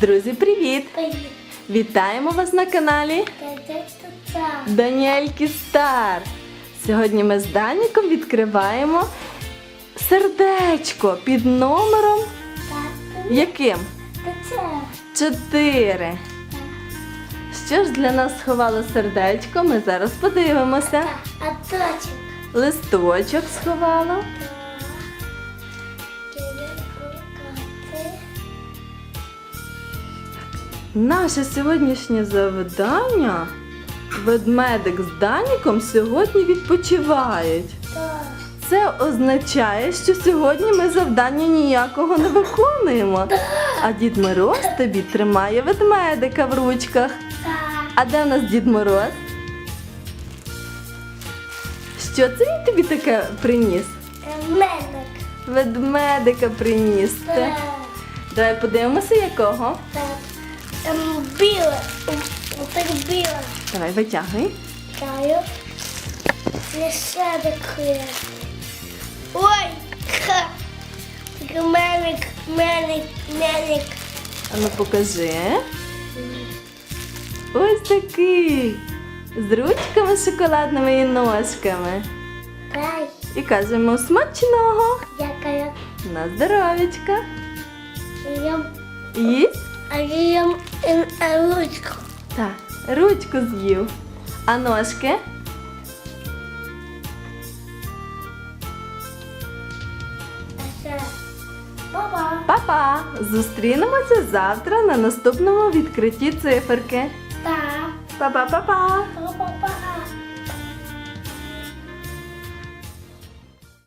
Друзі, привіт! Привіт. Вітаємо вас на каналі. Даніельки Стар. Сьогодні ми з Даніком відкриваємо сердечко під номером яким? Чотири. Що ж для нас сховало сердечко? Ми зараз подивимося. А точок. Листочок сховало. Наше сьогоднішнє завдання. Ведмедик з Даніком сьогодні відпочивають. Це означає, що сьогодні ми завдання ніякого не виконуємо. А Дід Мороз тобі тримає ведмедика в ручках. А де в нас Дід Мороз? Що це він тобі таке приніс? Меник. Ведмедика приніс. Давай подивимося, якого. Ем, Біле. Так біле. Давай витягуй. Каю. Лише таке. Ой! Ха! Так меник, меник, меник. А ну покажи. Ось такий. З ручками шоколадними і ножками. Дай. І кажемо смачного. Дякую. На здоров'ячка. Їсть? А я ем, е, ручку. Так, ручку з'їв. А ножки? Папа. Па-па! Зустрінемося завтра на наступному відкритті циферки. Так. Па-па-па-па! Папа.